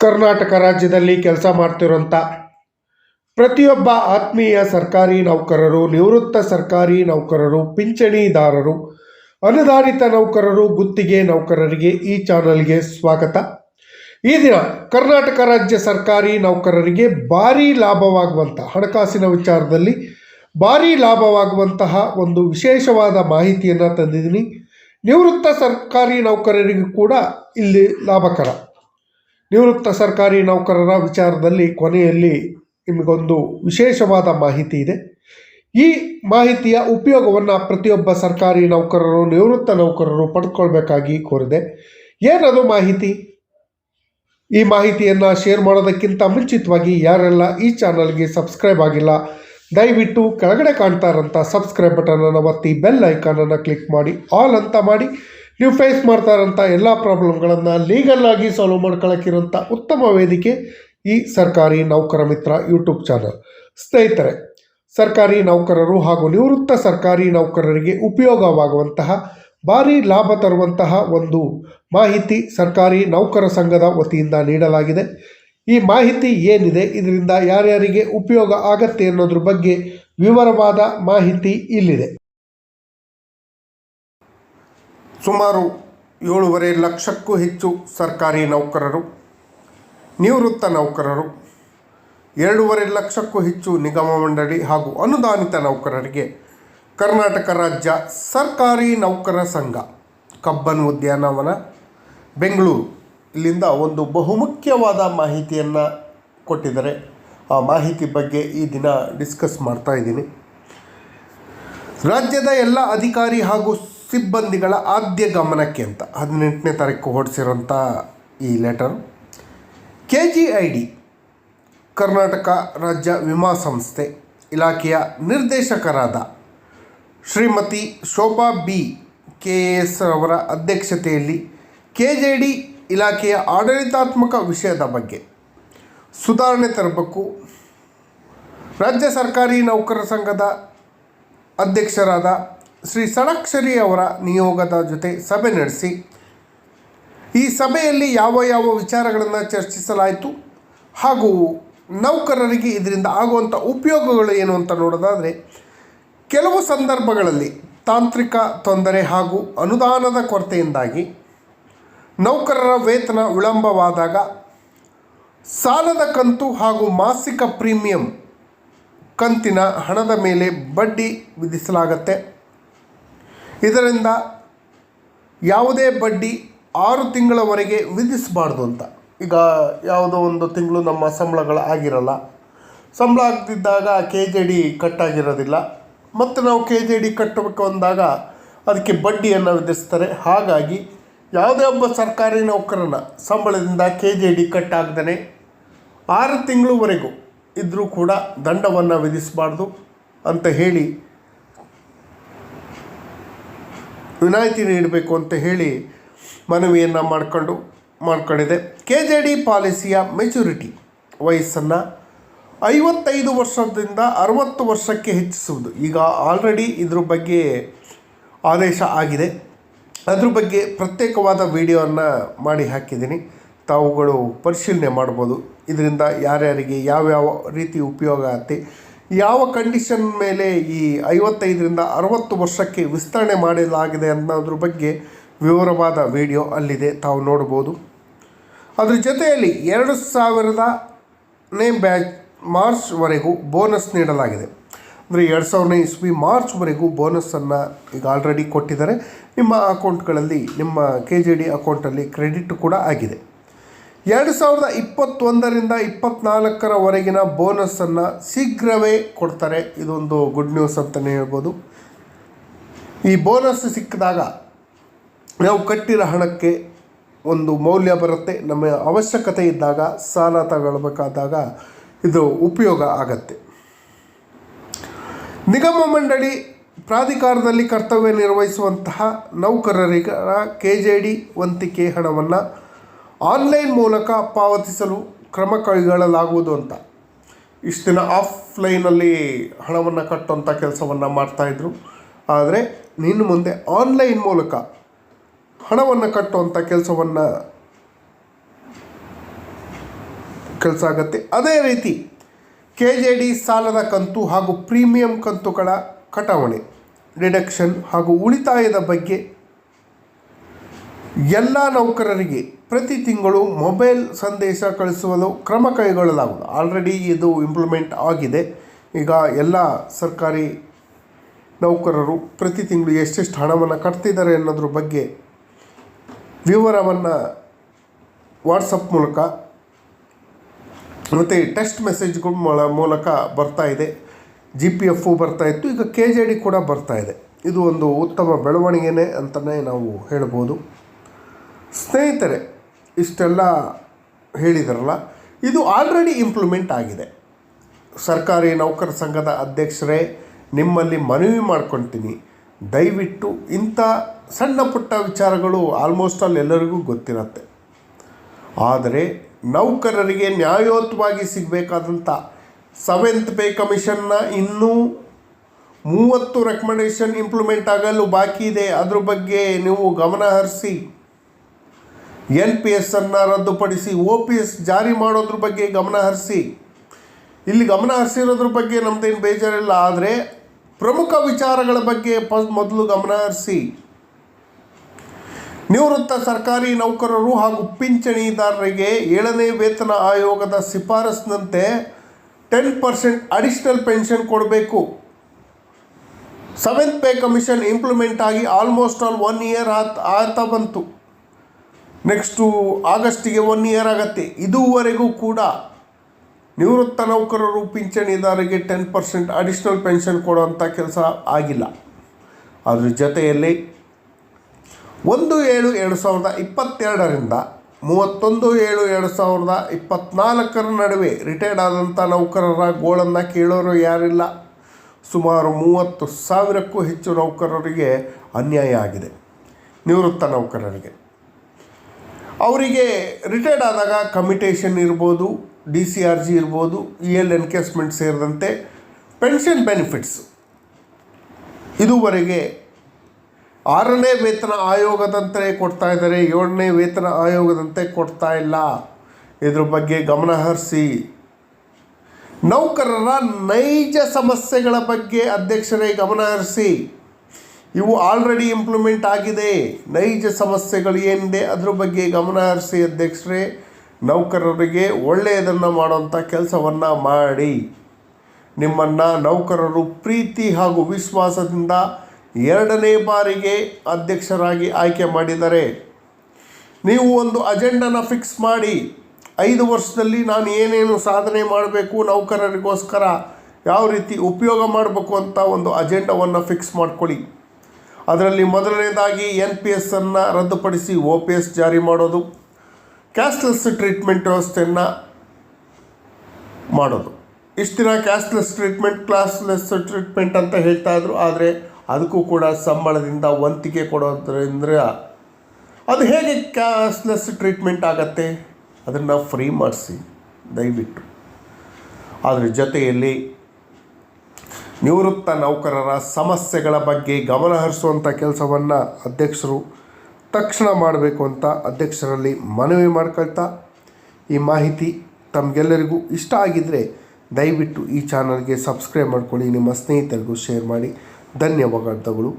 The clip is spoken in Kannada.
ಕರ್ನಾಟಕ ರಾಜ್ಯದಲ್ಲಿ ಕೆಲಸ ಮಾಡ್ತಿರೋಂಥ ಪ್ರತಿಯೊಬ್ಬ ಆತ್ಮೀಯ ಸರ್ಕಾರಿ ನೌಕರರು, ನಿವೃತ್ತ ಸರ್ಕಾರಿ ನೌಕರರು, ಪಿಂಚಣಿದಾರರು, ಅನುದಾನಿತ ನೌಕರರು, ಗುತ್ತಿಗೆ ನೌಕರರಿಗೆ ಈ ಚಾನಲ್ಗೆ ಸ್ವಾಗತ. ಈ ದಿನ ಕರ್ನಾಟಕ ರಾಜ್ಯ ಸರ್ಕಾರಿ ನೌಕರರಿಗೆ ಭಾರೀ ಲಾಭವಾಗುವಂಥ, ಹಣಕಾಸಿನ ವಿಚಾರದಲ್ಲಿ ಭಾರೀ ಲಾಭವಾಗುವಂತಹ ಒಂದು ವಿಶೇಷವಾದ ಮಾಹಿತಿಯನ್ನು ತಂದಿದ್ದೀನಿ. ನಿವೃತ್ತ ಸರ್ಕಾರಿ ನೌಕರರಿಗೂ ಕೂಡ ಇಲ್ಲಿ ಲಾಭಕರ. ನಿವೃತ್ತ ಸರ್ಕಾರಿ ನೌಕರರ ವಿಚಾರದಲ್ಲಿ ಕೊನೆಯಲ್ಲಿ ನಿಮಗೊಂದು ವಿಶೇಷವಾದ ಮಾಹಿತಿ ಇದೆ. ಈ ಮಾಹಿತಿಯ ಉಪಯೋಗವನ್ನು ಪ್ರತಿಯೊಬ್ಬ ಸರ್ಕಾರಿ ನೌಕರರು, ನಿವೃತ್ತ ನೌಕರರು ಪಡ್ಕೊಳ್ಬೇಕಾಗಿ ಕೋರಿದೆ. ಏನದು ಮಾಹಿತಿ? ಈ ಮಾಹಿತಿಯನ್ನು ಶೇರ್ ಮಾಡೋದಕ್ಕಿಂತ ಮುಂಚಿತವಾಗಿ ಯಾರೆಲ್ಲ ಈ ಚಾನಲ್ಗೆ ಸಬ್ಸ್ಕ್ರೈಬ್ ಆಗಿಲ್ಲ, ದಯವಿಟ್ಟು ಕೆಳಗಡೆ ಕಾಣ್ತಾ ಇರೋಂಥ ಸಬ್ಸ್ಕ್ರೈಬ್ ಬಟನನ್ನು ಒತ್ತಿ ಬೆಲ್ ಐಕಾನನ್ನು ಕ್ಲಿಕ್ ಮಾಡಿ, ಆಲ್ ಅಂತ ಮಾಡಿ. ನೀವು ಫೇಸ್ ಮಾಡ್ತಾ ಇರೋಂಥ ಎಲ್ಲ ಪ್ರಾಬ್ಲಮ್ಗಳನ್ನು ಲೀಗಲ್ ಆಗಿ ಸಾಲ್ವ್ ಮಾಡ್ಕೊಳ್ಳೋಕ್ಕಿರೋಂಥ ಉತ್ತಮ ವೇದಿಕೆ ಈ ಸರ್ಕಾರಿ ನೌಕರ ಮಿತ್ರ ಯೂಟ್ಯೂಬ್ ಚಾನಲ್ ಸ್ನೇಹಿತರೆ, ಸರ್ಕಾರಿ ನೌಕರರು ಹಾಗೂ ನಿವೃತ್ತ ಸರ್ಕಾರಿ ನೌಕರರಿಗೆ ಉಪಯೋಗವಾಗುವಂತಹ, ಭಾರಿ ಲಾಭ ತರುವಂತಹ ಒಂದು ಮಾಹಿತಿ ಸರ್ಕಾರಿ ನೌಕರ ಸಂಘದ ವತಿಯಿಂದ ನೀಡಲಾಗಿದೆ. ಈ ಮಾಹಿತಿ ಏನಿದೆ, ಇದರಿಂದ ಯಾರ್ಯಾರಿಗೆ ಉಪಯೋಗ ಆಗತ್ತೆ ಅನ್ನೋದ್ರ ಬಗ್ಗೆ ವಿವರವಾದ ಮಾಹಿತಿ ಇಲ್ಲಿದೆ. ಸುಮಾರು ಏಳೂವರೆ ಲಕ್ಷಕ್ಕೂ ಹೆಚ್ಚು ಸರ್ಕಾರಿ ನೌಕರರು, ನಿವೃತ್ತ ನೌಕರರು, ಎರಡೂವರೆ ಲಕ್ಷಕ್ಕೂ ಹೆಚ್ಚು ನಿಗಮ ಮಂಡಳಿ ಹಾಗೂ ಅನುದಾನಿತ ನೌಕರರಿಗೆ ಕರ್ನಾಟಕ ರಾಜ್ಯ ಸರ್ಕಾರಿ ನೌಕರ ಸಂಘ, ಕಬ್ಬನ್ ಉದ್ಯಾನವನ, ಬೆಂಗಳೂರು. ಇಲ್ಲಿಂದ ಒಂದು ಬಹುಮುಖ್ಯವಾದ ಮಾಹಿತಿಯನ್ನು ಕೊಟ್ಟಿದ್ದಾರೆ. ಆ ಮಾಹಿತಿ ಬಗ್ಗೆ ಈ ದಿನ ಡಿಸ್ಕಸ್ ಮಾಡ್ತಾ ಇದ್ದೀನಿ. ರಾಜ್ಯದ ಎಲ್ಲ ಅಧಿಕಾರಿ ಹಾಗೂ ಸಿಬ್ಬಂದಿಗಳ ಆದ್ಯ ಗಮನಕ್ಕೆ ಅಂತ ಹದಿನೆಂಟನೇ ತಾರೀಕು ಹೊಡಿಸಿರೋಂಥ ಈ letter. K G I D Karnataka ರಾಜ್ಯ ವಿಮಾ ಸಂಸ್ಥೆ ಇಲಾಖೆಯ ನಿರ್ದೇಶಕರಾದ Shrimati Shobha B. K S ಅವರ ಅಧ್ಯಕ್ಷತೆಯಲ್ಲಿ ಕೆ ಜೆ ಡಿ ಇಲಾಖೆಯ ಆಡಳಿತಾತ್ಮಕ ವಿಷಯದ ಬಗ್ಗೆ ಸುಧಾರಣೆ ತರಬೇಕು. ರಾಜ್ಯ ಸರ್ಕಾರಿ ನೌಕರರ ಸಂಘದ ಅಧ್ಯಕ್ಷರಾದ ಶ್ರೀ ಷಡಕ್ಷರಿ ಅವರ ನಿಯೋಗದ ಜೊತೆ ಸಭೆ ನಡೆಸಿ, ಈ ಸಭೆಯಲ್ಲಿ ಯಾವ ಯಾವ ವಿಚಾರಗಳನ್ನು ಚರ್ಚಿಸಲಾಯಿತು ಹಾಗೂ ನೌಕರರಿಗೆ ಇದರಿಂದ ಆಗುವಂಥ ಉಪಯೋಗಗಳು ಏನು ಅಂತ ನೋಡೋದಾದರೆ, ಕೆಲವು ಸಂದರ್ಭಗಳಲ್ಲಿ ತಾಂತ್ರಿಕ ತೊಂದರೆ ಹಾಗೂ ಅನುದಾನದ ಕೊರತೆಯಿಂದಾಗಿ ನೌಕರರ ವೇತನ ವಿಳಂಬವಾದಾಗ ಸಾಲದ ಕಂತು ಹಾಗೂ ಮಾಸಿಕ ಪ್ರೀಮಿಯಂ ಕಂತಿನ ಹಣದ ಮೇಲೆ ಬಡ್ಡಿ ವಿಧಿಸಲಾಗತ್ತೆ. ಇದರಿಂದ ಯಾವುದೇ ಬಡ್ಡಿ ಆರು ತಿಂಗಳವರೆಗೆ ವಿಧಿಸಬಾರ್ದು ಅಂತ. ಈಗ ಯಾವುದೋ ಒಂದು ತಿಂಗಳು ನಮ್ಮ ಸಂಬಳಗಳು ಆಗಿರಲ್ಲ. ಸಂಬಳ ಆಗದಿದ್ದಾಗ ಕೆ ಜೆ ಡಿ ಕಟ್ಟಾಗಿರೋದಿಲ್ಲ. ಮತ್ತು ನಾವು ಕೆ ಜೆ ಡಿ ಕಟ್ಟಬೇಕು ಅಂದಾಗ ಅದಕ್ಕೆ ಬಡ್ಡಿಯನ್ನು ವಿಧಿಸ್ತಾರೆ. ಹಾಗಾಗಿ ಯಾವುದೇ ಒಬ್ಬ ಸರ್ಕಾರಿ ನೌಕರನ ಸಂಬಳದಿಂದ ಕೆ ಜೆ ಡಿ ಕಟ್ಟಾಗ್ದೇ ಆರು ತಿಂಗಳವರೆಗೂ ಇದ್ದರೂ ಕೂಡ ದಂಡವನ್ನು ವಿಧಿಸಬಾರ್ದು ಅಂತ ಹೇಳಿ ವಿನಾಯಿತಿ ನೀಡಬೇಕು ಅಂತ ಹೇಳಿ ಮನವಿಯನ್ನು ಮಾಡಿಕೊಂಡು, ಮಾಡ್ಕೊಂಡಿದೆ. ಕೆ ಜೆ ಡಿ ಪಾಲಿಸಿಯ ಮೆಚುರಿಟಿ ವಯಸ್ಸನ್ನು ಐವತ್ತೈದು ವರ್ಷದಿಂದ ಅರವತ್ತು ವರ್ಷಕ್ಕೆ ಹೆಚ್ಚಿಸುವುದು. ಈಗ ಆಲ್ರೆಡಿ ಇದ್ರ ಬಗ್ಗೆ ಆದೇಶ ಆಗಿದೆ. ಅದ್ರ ಬಗ್ಗೆ ಪ್ರತ್ಯೇಕವಾದ ವಿಡಿಯೋವನ್ನು ಮಾಡಿ ಹಾಕಿದ್ದೀನಿ. ತಾವುಗಳು ಪರಿಶೀಲನೆ ಮಾಡ್ಬೋದು. ಇದರಿಂದ ಯಾರ್ಯಾರಿಗೆ ಯಾವ್ಯಾವ ರೀತಿ ಉಪಯೋಗ ಆಗುತ್ತೆ ಯಾವ ಕಂಡೀಷನ್ ಮೇಲೆ ಈ ಐವತ್ತೈದರಿಂದ ಅರವತ್ತು ವರ್ಷಕ್ಕೆ ವಿಸ್ತರಣೆ ಮಾಡಲಾಗಿದೆ ಅನ್ನೋದ್ರ ಬಗ್ಗೆ ವಿವರವಾದ ವಿಡಿಯೋ ಅಲ್ಲಿದೆ. ತಾವು ನೋಡ್ಬೋದು. ಅದ್ರ ಜೊತೆಯಲ್ಲಿ ಎರಡು ಸಾವಿರದನೇ ಬ್ಯಾಚ್ ಮಾರ್ಚ್ವರೆಗೂ ಬೋನಸ್ ನೀಡಲಾಗಿದೆ. ಅಂದರೆ ಎರಡು ಸಾವಿರನೇ ಇಸ್ವಿ ಮಾರ್ಚ್ವರೆಗೂ ಬೋನಸ್ಸನ್ನು ಈಗ ಆಲ್ರೆಡಿ ಕೊಟ್ಟಿದ್ದಾರೆ. ನಿಮ್ಮ ಅಕೌಂಟ್ಗಳಲ್ಲಿ ನಿಮ್ಮ ಕೆ ಜೆ ಡಿ ಅಕೌಂಟಲ್ಲಿ ಕ್ರೆಡಿಟ್ ಕೂಡ ಆಗಿದೆ. ಎರಡು ಸಾವಿರದ ಇಪ್ಪತ್ತೊಂದರಿಂದ ಇಪ್ಪತ್ತ್ನಾಲ್ಕರವರೆಗಿನ ಬೋನಸ್ಸನ್ನು ಶೀಘ್ರವೇ ಕೊಡ್ತಾರೆ. ಇದೊಂದು ಗುಡ್ ನ್ಯೂಸ್ ಅಂತಲೇ ಹೇಳ್ಬೋದು. ಈ ಬೋನಸ್ ಸಿಕ್ಕಿದಾಗ ನಾವು ಕಟ್ಟಿರೋ ಹಣಕ್ಕೆ ಒಂದು ಮೌಲ್ಯ ಬರುತ್ತೆ. ನಮ್ಮ ಅವಶ್ಯಕತೆ ಇದ್ದಾಗ, ಸಾಲ ತಗೊಳ್ಬೇಕಾದಾಗ ಇದು ಉಪಯೋಗ ಆಗತ್ತೆ. ನಿಗಮ ಮಂಡಳಿ ಪ್ರಾಧಿಕಾರದಲ್ಲಿ ಕರ್ತವ್ಯ ನಿರ್ವಹಿಸುವಂತಹ ನೌಕರರಿಗರ ಕೆ ಜೆ ಡಿ ವಂತಿಕೆ ಹಣವನ್ನು ಆನ್ಲೈನ್ ಮೂಲಕ ಪಾವತಿಸಲು ಕ್ರಮ ಕೈಗೊಳ್ಳಲಾಗುವುದು ಅಂತ. ಇಷ್ಟು ದಿನ ಆಫ್ಲೈನಲ್ಲಿ ಹಣವನ್ನು ಕಟ್ಟುವಂಥ ಕೆಲಸವನ್ನು ಮಾಡ್ತಾಯಿದ್ರು ಆದರೆ ಇನ್ನು ಮುಂದೆ ಆನ್ಲೈನ್ ಮೂಲಕ ಹಣವನ್ನು ಕಟ್ಟುವಂಥ ಕೆಲಸವನ್ನು ಕೆಲಸ ಆಗುತ್ತೆ. ಅದೇ ರೀತಿ ಕೆ ಜೆ ಡಿ ಸಾಲದ ಕಂತು ಹಾಗೂ ಪ್ರೀಮಿಯಂ ಕಂತುಗಳ ಕಟಾವಣೆ ಡಿಡಕ್ಷನ್ ಹಾಗೂ ಉಳಿತಾಯದ ಬಗ್ಗೆ ಎಲ್ಲ ನೌಕರರಿಗೆ ಪ್ರತಿ ತಿಂಗಳು ಮೊಬೈಲ್ ಸಂದೇಶ ಕಳಿಸುವಲು ಕ್ರಮ ಕೈಗೊಳ್ಳಲಾಗುವುದು. ಆಲ್ರೆಡಿ ಇದು ಇಂಪ್ಲಿಮೆಂಟ್ ಆಗಿದೆ. ಈಗ ಎಲ್ಲ ಸರ್ಕಾರಿ ನೌಕರರು ಪ್ರತಿ ತಿಂಗಳು ಎಷ್ಟೆಷ್ಟು ಹಣವನ್ನು ಕಟ್ತಿದ್ದಾರೆ ಅನ್ನೋದ್ರ ಬಗ್ಗೆ ವಿವರವನ್ನು ವಾಟ್ಸಪ್ ಮೂಲಕ ಮತ್ತು ಟೆಸ್ಟ್ ಮೆಸೇಜ್ಗಳ ಮೂಲಕ ಬರ್ತಾ ಇದೆ. ಜಿ ಪಿ ಎಫು ಬರ್ತಾ ಇತ್ತು. ಈಗ ಕೆ ಜೆ ಡಿ ಕೂಡ ಬರ್ತಾ ಇದೆ. ಇದು ಒಂದು ಉತ್ತಮ ಬೆಳವಣಿಗೆನೇ ಅಂತಲೇ ನಾವು ಹೇಳ್ಬೋದು. ಸ್ನೇಹಿತರೆ, ಇಷ್ಟೆಲ್ಲ ಹೇಳಿದ್ರಲ್ಲ, ಇದು ಆಲ್ರೆಡಿ ಇಂಪ್ಲಿಮೆಂಟ್ ಆಗಿದೆ. ಸರ್ಕಾರಿ ನೌಕರ ಸಂಘದ ಅಧ್ಯಕ್ಷರೇ, ನಿಮ್ಮಲ್ಲಿ ಮನವಿ ಮಾಡ್ಕೊತೀನಿ. ದಯವಿಟ್ಟು ಇಂಥ ಸಣ್ಣ ಪುಟ್ಟ ವಿಚಾರಗಳು ಆಲ್ಮೋಸ್ಟ್ ಆಲ್ ಎಲ್ಲರಿಗೂ ಗೊತ್ತಿರತ್ತೆ. ಆದರೆ ನೌಕರರಿಗೆ ನ್ಯಾಯೋತ್ವಾಗಿ ಸಿಗಬೇಕಾದಂಥ ಸೆವೆಂತ್ ಪೇ ಕಮಿಷನ್ನ ಇನ್ನೂ ಮೂವತ್ತು ರೆಕಮೆಂಡೇಷನ್ ಇಂಪ್ಲಿಮೆಂಟ್ ಆಗಲು ಬಾಕಿ ಇದೆ. ಅದ್ರ ಬಗ್ಗೆ ನೀವು ಗಮನ ಹರಿಸಿ. ಎನ್ ಪಿ ಎಸ್ ಅನ್ನು ರದ್ದುಪಡಿಸಿ ಒ ಪಿ ಎಸ್ ಜಾರಿ ಮಾಡೋದ್ರ ಬಗ್ಗೆ ಗಮನ ಹರಿಸಿ. ಇಲ್ಲಿ ಗಮನ ಹರಿಸಿರೋದ್ರ ಬಗ್ಗೆ ನಮ್ಮದೇನು ಬೇಜಾರಿಲ್ಲ, ಆದರೆ ಪ್ರಮುಖ ವಿಚಾರಗಳ ಬಗ್ಗೆ ಫಸ್ಟ್ ಮೊದಲು ಗಮನ ಹರಿಸಿ. ನಿವೃತ್ತ ಸರ್ಕಾರಿ ನೌಕರರು ಹಾಗೂ ಪಿಂಚಣಿದಾರರಿಗೆ ಏಳನೇ ವೇತನ ಆಯೋಗದ ಶಿಫಾರಸ್ಸಿನಂತೆ ಟೆನ್ ಪರ್ಸೆಂಟ್ ಅಡಿಷ್ನಲ್ ಪೆನ್ಷನ್ ಕೊಡಬೇಕು. ಸೆವೆಂತ್ ಪೇ ಕಮಿಷನ್ ಇಂಪ್ಲಿಮೆಂಟ್ ಆಗಿ ಆಲ್ಮೋಸ್ಟ್ ಆಲ್ ಒನ್ ಇಯರ್ ಆತ್, ಆತ ಬಂತು. ನೆಕ್ಸ್ಟು ಆಗಸ್ಟಿಗೆ ಒನ್ ಇಯರ್ ಆಗತ್ತೆ. ಇದುವರೆಗೂ ಕೂಡ ನಿವೃತ್ತ ನೌಕರರು ಪಿಂಚಣಿದಾರರಿಗೆ ಟೆನ್ ಪರ್ಸೆಂಟ್ ಅಡಿಷ್ನಲ್ ಪೆನ್ಷನ್ ಕೊಡುವಂಥ ಕೆಲಸ ಆಗಿಲ್ಲ. ಅದ್ರ ಜೊತೆಯಲ್ಲಿ ಒಂದು ಏಳು ಎರಡು ಸಾವಿರದ ಇಪ್ಪತ್ತೆರಡರಿಂದ ಮೂವತ್ತೊಂದು ಏಳು ಎರಡು ಸಾವಿರದ ಇಪ್ಪತ್ತ್ನಾಲ್ಕರ ನಡುವೆ ರಿಟೈರ್ಡ್ ಆದಂಥ ನೌಕರರ ಗೋಳನ್ನು ಕೇಳೋರು ಯಾರಿಲ್ಲ. ಸುಮಾರು ಮೂವತ್ತು ಸಾವಿರಕ್ಕೂ ಹೆಚ್ಚು ನೌಕರರಿಗೆ ಅನ್ಯಾಯ ಆಗಿದೆ. ನಿವೃತ್ತ ನೌಕರರಿಗೆ. ಅವರಿಗೆ ರಿಟೈರ್ಡ್ ಆದಾಗ ಕಮಿಟೇಷನ್ ಇರ್ಬೋದು ಡಿ ಸಿ ಆರ್ ಜಿ ಇರ್ಬೋದು ಇ ಎಲ್ ಎನ್ಕೇಸ್ಮೆಂಟ್ ಸೇರಿದಂತೆ ಪೆನ್ಷನ್ ಬೆನಿಫಿಟ್ಸ್ ಇದುವರೆಗೆ ಆರನೇ ವೇತನ ಆಯೋಗದಂತೆ ಕೊಡ್ತಾ ಇದ್ದಾರೆ, ಏಳನೇ ವೇತನ ಆಯೋಗದಂತೆ ಕೊಡ್ತಾ ಇಲ್ಲ. ಇದ್ರ ಬಗ್ಗೆ ಗಮನ ಹರಿಸಿ. ನೌಕರರ ನೈಜ ಸಮಸ್ಯೆಗಳ ಬಗ್ಗೆ ಅಧ್ಯಕ್ಷರೇ ಗಮನ ಹರಿಸಿ. ಇವು ಆಲ್ರೆಡಿ ಇಂಪ್ಲಿಮೆಂಟ್ ಆಗಿದೆ. ನೈಜ ಸಮಸ್ಯೆಗಳು ಏನಿದೆ ಅದ್ರ ಬಗ್ಗೆ ಗಮನ ಹರಿಸಿ ಅಧ್ಯಕ್ಷರೇ, ನೌಕರರಿಗೆ ಒಳ್ಳೆಯದನ್ನು ಮಾಡುವಂಥ ಕೆಲಸವನ್ನು ಮಾಡಿ. ನಿಮ್ಮನ್ನು ನೌಕರರು ಪ್ರೀತಿ ಹಾಗೂ ವಿಶ್ವಾಸದಿಂದ ಎರಡನೇ ಬಾರಿಗೆ ಅಧ್ಯಕ್ಷರಾಗಿ ಆಯ್ಕೆ ಮಾಡಿದ್ದಾರೆ ನೀವು ಒಂದು ಅಜೆಂಡನ ಫಿಕ್ಸ್ ಮಾಡಿ, ಐದು ವರ್ಷದಲ್ಲಿ ನಾನು ಏನೇನು ಸಾಧನೆ ಮಾಡಬೇಕು, ನೌಕರರಿಗೋಸ್ಕರ ಯಾವ ರೀತಿ ಉಪಯೋಗ ಮಾಡಬೇಕು ಅಂತ ಒಂದು ಅಜೆಂಡವನ್ನು ಫಿಕ್ಸ್ ಮಾಡ್ಕೊಳ್ಳಿ. ಅದರಲ್ಲಿ ಮೊದಲನೇದಾಗಿ ಎನ್ ಪಿ ಎಸ್ಸನ್ನು ರದ್ದುಪಡಿಸಿ ಒ ಪಿ ಎಸ್ ಜಾರಿ ಮಾಡೋದು ಕ್ಯಾಶ್ಲೆಸ್ ಟ್ರೀಟ್ಮೆಂಟ್ ವ್ಯವಸ್ಥೆಯನ್ನು ಮಾಡೋದು. ಇಷ್ಟು ದಿನ ಕ್ಯಾಶ್ಲೆಸ್ ಟ್ರೀಟ್ಮೆಂಟ್, ಕ್ಲಾಸ್ಲೆಸ್ ಟ್ರೀಟ್ಮೆಂಟ್ ಅಂತ ಹೇಳ್ತಾ ಇದ್ರು, ಆದರೆ ಅದಕ್ಕೂ ಕೂಡ ಸಂಬಳದಿಂದ ವಂತಿಕೆ ಕೊಡೋದ್ರಿಂದ ಅದು ಹೇಗೆ ಕ್ಯಾಶ್ಲೆಸ್ ಟ್ರೀಟ್ಮೆಂಟ್ ಆಗತ್ತೆ? ಅದನ್ನು ಫ್ರೀ ಮಾಡಿಸಿ, ದಯವಿಟ್ಟು. ಅದರ ಜೊತೆಯಲ್ಲಿ ನಿವೃತ್ತ ನೌಕರರ ಸಮಸ್ಯೆಗಳ ಬಗ್ಗೆ ಗಮನ ಹರಿಸುವಂಥ ಕೆಲಸವನ್ನು ಅಧ್ಯಕ್ಷರು ತಕ್ಷಣ ಮಾಡಬೇಕು ಅಂತ ಅಧ್ಯಕ್ಷರಲ್ಲಿ ಮನವಿ ಮಾಡ್ಕೊಳ್ತಾ ಈ ಮಾಹಿತಿ ತಮಗೆಲ್ಲರಿಗೂ ಇಷ್ಟ ಆಗಿದ್ದರೆ ದಯವಿಟ್ಟು ಈ ಚಾನಲ್ಗೆ ಸಬ್ಸ್ಕ್ರೈಬ್ ಮಾಡ್ಕೊಳ್ಳಿ, ನಿಮ್ಮ ಸ್ನೇಹಿತರಿಗೂ ಶೇರ್ ಮಾಡಿ. ಧನ್ಯವಾದಗಳು.